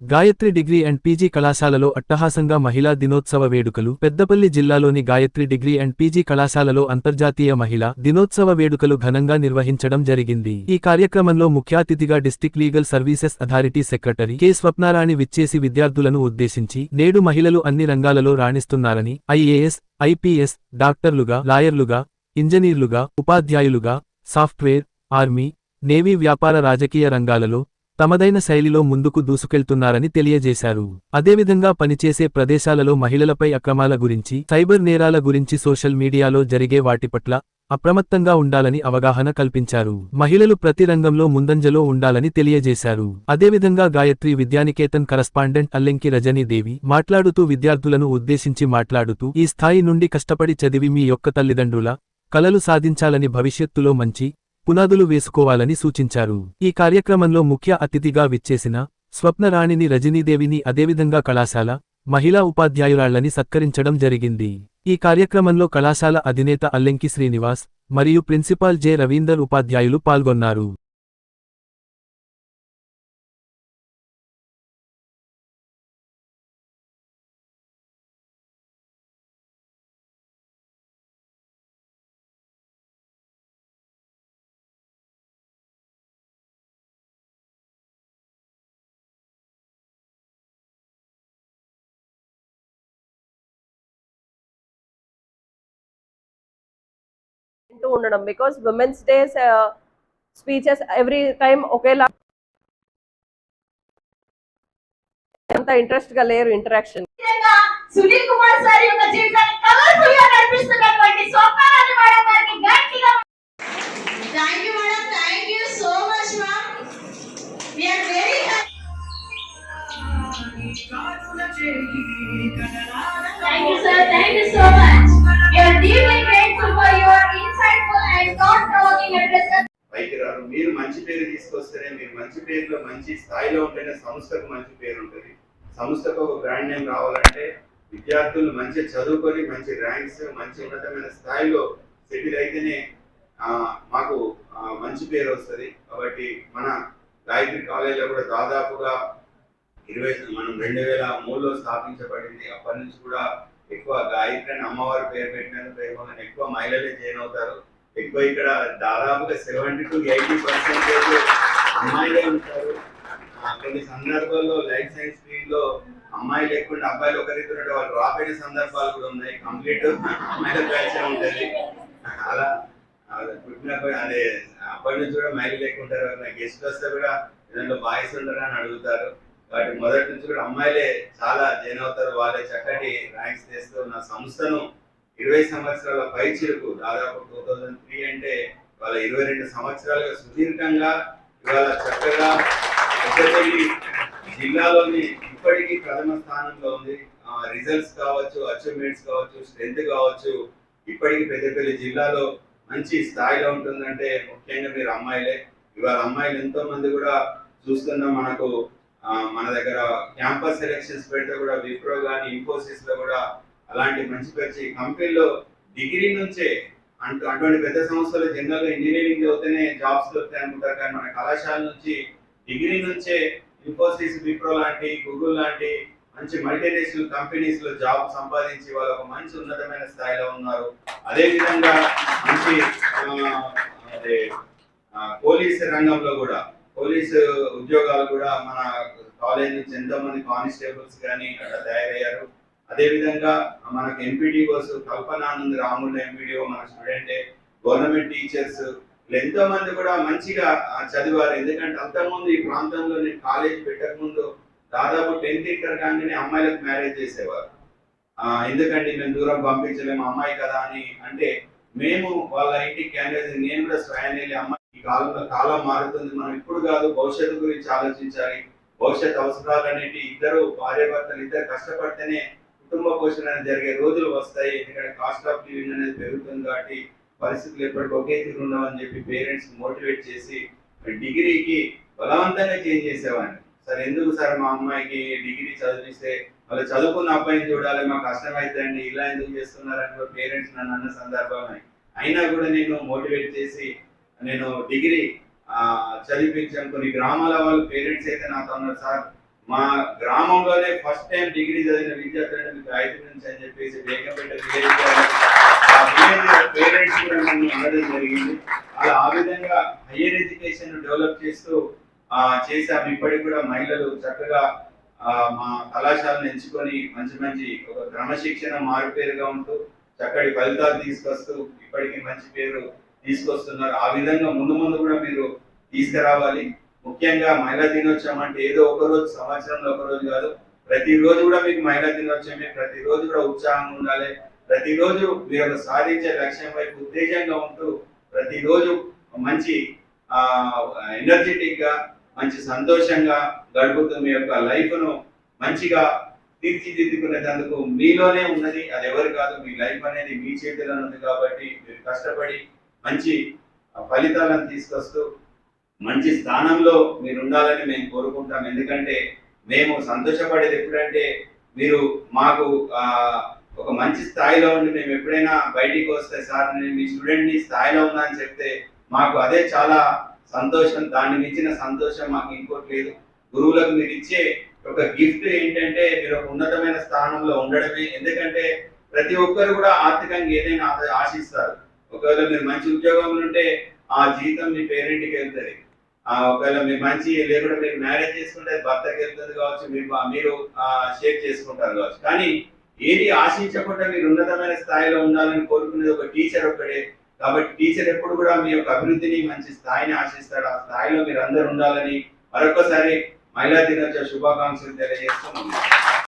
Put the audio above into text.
Gayatri degree and PG కళాశాలలో అట్టహాసంగా మహిళా దినోత్సవ వేడుకలు. పెద్దపల్లి జిల్లాలోని గాయత్రి డిగ్రీ అండ్ పీజీ కళాశాలలో అంతర్జాతీయ మహిళా దినోత్సవ వేడుకలు ఘనంగా నిర్వహించడం జరిగింది. ఈ కార్యక్రమంలో ముఖ్య అతిథిగా district legal services authority secretary K Swapnarani విచ్చేసి విద్యార్థులను ఉద్దేశించి నేడు మహిళలు అన్ని రంగాలలో రాణిస్తున్నారని ఐఏఎస్ ఐపీఎస్ డాక్టర్లుగా లాయర్లుగా ఇంజనీర్లుగా ఉపాధ్యాయులుగా సాఫ్ట్వేర్ ఆర్మీ నేవీ వ్యాపార రాజకీయ రంగాలలో తమదైన శైలిలో ముందుకు దూసుకెళ్తున్నారని తెలియజేశారు. అదేవిధంగా పనిచేసే ప్రదేశాలలో మహిళలపై అక్రమాల గురించి సైబర్ నేరాల గురించి సోషల్ మీడియాలో జరిగే వాటి పట్ల అప్రమత్తంగా ఉండాలని అవగాహన కల్పించారు. మహిళలు ప్రతి రంగంలో ముందంజలో ఉండాలని తెలియజేశారు. అదేవిధంగా గాయత్రి విద్యానికేతన్ కరస్పాండెంట్ అల్లెంకి రజనీదేవి మాట్లాడుతూ విద్యార్థులను ఉద్దేశించి మాట్లాడుతూ ఈ స్థాయి నుండి కష్టపడి చదివి మీ యొక్క తల్లిదండ్రుల కలలు సాధించాలని భవిష్యత్తులో మంచి పునాదులు వేసుకోవాలని సూచించారు. ఈ కార్యక్రమంలో ముఖ్య అతిథిగా విచ్చేసిన స్వప్నరాణిని రజనీదేవిని అదేవిధంగా కళాశాల మహిళా ఉపాధ్యాయురాళ్ళని సత్కరించడం జరిగింది. ఈ కార్యక్రమంలో కళాశాల అధినేత అల్లెంకి శ్రీనివాస్ మరియు ప్రిన్సిపాల్ జె రవీందర్ ఉపాధ్యాయులు పాల్గొన్నారు. వింటూ ఉండడం because women's days speeches every time ఒకేలా అంత ఇంట్రెస్ట్ గా లేరు ఇంటరాక్షన్ విధంగా సునీల్ కుమార్ సార్ యొక్క జీవితాన్ని కలర్ఫుల్ గా నడిపిస్తున్నటువంటి స్వప్నారాణి మేడం గారికి గట్టిగా thank you madam thank you so much ma'am we are very thank you sir thank you so much we are deeply grateful for మంచి స్థాయిలో ఉంటేనే సంస్థకు మంచి పేరు ఉంటుంది. సంస్థకు ఒక బ్రాండ్ నేమ్ రావాలంటే విద్యార్థులు మంచి చదువుకొని మంచి ర్యాంక్స్ మంచి ఉన్నతమైన స్థాయిలో సెటిల్ అయితేనే మాకు మంచి పేరు వస్తుంది. కాబట్టి మన గాయత్రి కాలేజీలో కూడా దాదాపుగా ఇరవై మనం రెండు వేల మూడులో స్థాపించబడింది. అప్పటి నుంచి కూడా ఎక్కువ గాయత్రి అని అమ్మవారి పేరు పెట్టినందుకు పేరు ఎక్కువ మహిళలే జాయిన్ అవుతారు. ఎక్కువ ఇక్కడ దాదాపుగా సెవెంటీ టు ఎయిటీ పర్సెంటేజ్ అమ్మాయిలే ఉంటారు. కొన్ని సందర్భాల్లో లైఫ్ సైన్స్ ఫీల్డ్లో అమ్మాయిలు ఎక్కువ అబ్బాయిలు ఒకరిద్దరు ఉంటే వాళ్ళు డ్రాప్ అయిన సందర్భాలు కూడా ఉన్నాయి. కంప్లీట్ అమ్మాయిల బ్యాచ్ ఉంటుంది. అలా పుట్టినప్పుడు అదే అప్పటి నుంచి కూడా మహిళలు ఎక్కువ ఉంటారు గెస్ట్ వస్తే కూడా దాంట్లో బాయ్స్ ఉంటారు అని అడుగుతారు. వాటి మొదటి నుంచి కూడా అమ్మాయిలే చాలా జైన్ అవుతారు. వాళ్ళే చక్కటి ర్యాంక్స్ చేస్తూ నా సంస్థను ఇరవై సంవత్సరాల పైచిలకు దాదాపు టూ థౌజండ్ త్రీ అంటే వాళ్ళ ఇరవై రెండు సంవత్సరాలుగా సుదీర్ఘంగా ఇవాళ చక్కగా పెద్దపల్లి జిల్లాలోని ఇప్పటికీ ప్రథమ స్థానంలో ఉంది. రిజల్ట్స్ కావచ్చు అచీవ్మెంట్స్ కావచ్చు స్ట్రెంత్ కావచ్చు ఇప్పటికీ పెద్దపల్లి జిల్లాలో మంచి స్థాయిలో ఉంటుందంటే ముఖ్యంగా మీరు అమ్మాయిలే. ఇవాళ అమ్మాయిలు ఎంతో మంది కూడా చూస్తున్నాం మనకు మన దగ్గర క్యాంపస్ సెలెక్షన్స్ పెడితే కూడా విప్రో కానీ ఇన్ఫోసిస్లో కూడా అలాంటి మంచి మంచి కంపెనీలో డిగ్రీ నుంచే అంటూ అటువంటి పెద్ద సంస్థలు జనరల్ ఇంజనీరింగ్ చదివితేనే జాబ్స్ దొరుకుతాయి అనుకుంటారు. కానీ మన కళాశాల నుంచి డిగ్రీ నుంచే ఇన్ఫోసిస్ విప్రో లాంటి గూగుల్ లాంటి మంచి మల్టీనేషనల్ కంపెనీస్లో జాబ్ సంపాదించి వాళ్ళు ఒక మంచి ఉన్నతమైన స్థాయిలో ఉన్నారు. అదే విధంగా మంచి అదే పోలీస్ రంగంలో కూడా పోలీసు ఉద్యోగాలు కూడా మన కాలేజ్ నుంచి ఎంతో మంది కానిస్టేబుల్స్ కానీ అక్కడ తయారయ్యారు. అదేవిధంగా మనకు మనకు ఎంపీడీఓస్ కల్పనానంద్ రాముల ఎంపీడీఓ మన స్టూడెంటే గవర్నమెంట్ టీచర్స్ ఎంతో మంది కూడా మంచిగా చదివారు. ఎందుకంటే అంతకుముందు ఈ ప్రాంతంలో నేను కాలేజ్ పెట్టకముందు దాదాపు టెన్త్ ఇంటర్ కానీ అమ్మాయిలకు మ్యారేజ్ చేసేవారు. ఎందుకంటే మేము దూరం పంపించలేము అమ్మాయి కదా అని అంటే మేము వాళ్ళ ఇంటికి క్యాండిడేట్ నేను కూడా స్వయం వెళ్ళి అమ్మాయి ఈ కాలంలో కాలం మారుతుంది. మనం ఇప్పుడు కాదు భవిష్యత్తు గురించి ఆలోచించాలి. భవిష్యత్ అవసరాలు అనేటి ఇద్దరు భార్యాభర్తలు ఇద్దరు కష్టపడితేనే కుటుంబ పోషణ అనేది జరిగే రోజులు వస్తాయి. ఎందుకంటే కాస్ట్ ఆఫ్ లివింగ్ అనేది పెరుగుతుంది కాబట్టి పరిస్థితులు ఎప్పటికీ ఒకే తీరు ఉండవని చెప్పి పేరెంట్స్ మోటివేట్ చేసి డిగ్రీకి బలవంతంగా చేంజ్ చేసేవాడిని. సార్ ఎందుకు సార్ మా అమ్మాయికి డిగ్రీ చదివిస్తే వాళ్ళు చదువుకున్న అబ్బాయిని చూడాలి మాకు కష్టమైందండి ఇలా ఎందుకు చేస్తున్నారని పేరెంట్స్ నన్ను అన్న సందర్భాలు అయినా కూడా నేను మోటివేట్ చేసి నేను డిగ్రీ చదివించాను కొన్ని గ్రామాల వాళ్ళు పేరెంట్స్ అయితే నాతో ఉన్నారు సార్ మా గ్రామంలోనే ఫస్ట్ టైం డిగ్రీ చదివిన విద్యార్థులను మీకు రైతు నుంచి అని చెప్పేసి బేగంపేట విలేజ్ ఆ పేరెంట్స్ కూడా నన్ను అనడం జరిగింది. అలా ఆ విధంగా హయ్యర్ ఎడ్యుకేషన్ డెవలప్ చేస్తూ చేసాము చేశాము. ఇప్పటికి కూడా మహిళలు చక్కగా మా కళాశాలను ఎంచుకొని మంచి మంచి ఒక క్రమశిక్షణ మారుపేరుగా ఉంటూ చక్కటి ఫలితాలు తీసుకొస్తూ ఇప్పటికీ మంచి పేరు తీసుకొస్తున్నారు. ఆ విధంగా ముందు ముందు కూడా మీరు తీసుకురావాలి. ముఖ్యంగా మహిళా దినోత్సవం అంటే ఏదో ఒక రోజు సంవత్సరంలో ఒకరోజు కాదు. ప్రతిరోజు కూడా మీకు మహిళా దినోత్సవమే. ప్రతిరోజు కూడా ఉత్సాహంగా ఉండాలి. ప్రతిరోజు మీరు ఒక సాధించే లక్ష్యం వైపు ఉత్తేజంగా ఉంటూ ప్రతిరోజు మంచి ఎనర్జెటిక్గా మంచి సంతోషంగా గడుపుతూ మీ యొక్క లైఫ్ను మంచిగా తీర్చిదిద్దుకునేటందుకు మీలోనే ఉన్నది. అది ఎవరు కాదు మీ లైఫ్ అనేది మీ చేతిలో ఉంది కాబట్టి మీరు కష్టపడి మంచి ఫలితాలను తీసుకొస్తూ మంచి స్థానంలో మీరు ఉండాలని మేము కోరుకుంటాం. ఎందుకంటే మేము సంతోషపడేది ఎప్పుడంటే మీరు మాకు ఒక మంచి స్థాయిలో ఉండి మేము ఎప్పుడైనా బయటికి వస్తే సార్ నేను మీ స్టూడెంట్ని స్థాయిలో ఉన్నా అని చెప్తే మాకు అదే చాలా సంతోషం. దాన్ని మించిన సంతోషం మాకు ఇంకోటి లేదు. గురువులకు మీరు ఇచ్చే ఒక గిఫ్ట్ ఏంటంటే మీరు ఒక ఉన్నతమైన స్థానంలో ఉండడమే. ఎందుకంటే ప్రతి ఒక్కరు కూడా ఆర్థికంగా ఏదైనా ఆశిస్తారు. ఒకవేళ మీరు మంచి ఉద్యోగంలో ఉంటే ఆ జీతం మీ పేరెంట్కి వెళ్తుంది. ఒకవేళ మీరు మంచి లేకుండా మీరు మ్యారేజ్ చేసుకుంటే భర్త భర్తకి వెళ్తుంది కావచ్చు మీరు మీరు షేర్ చేసుకుంటారు కావచ్చు. కానీ ఏది ఆశించకుండా మీరు ఉన్నతమైన స్థాయిలో ఉండాలని కోరుకునేది ఒక టీచర్ ఒక్కడే. కాబట్టి టీచర్ ఎప్పుడు కూడా మీ యొక్క అభివృద్ధిని మంచి స్థాయిని ఆశిస్తాడు. ఆ స్థాయిలో మీరు అందరు ఉండాలని మరొకసారి మహిళా దినోత్సవ శుభాకాంక్షలు తెలియజేస్తూ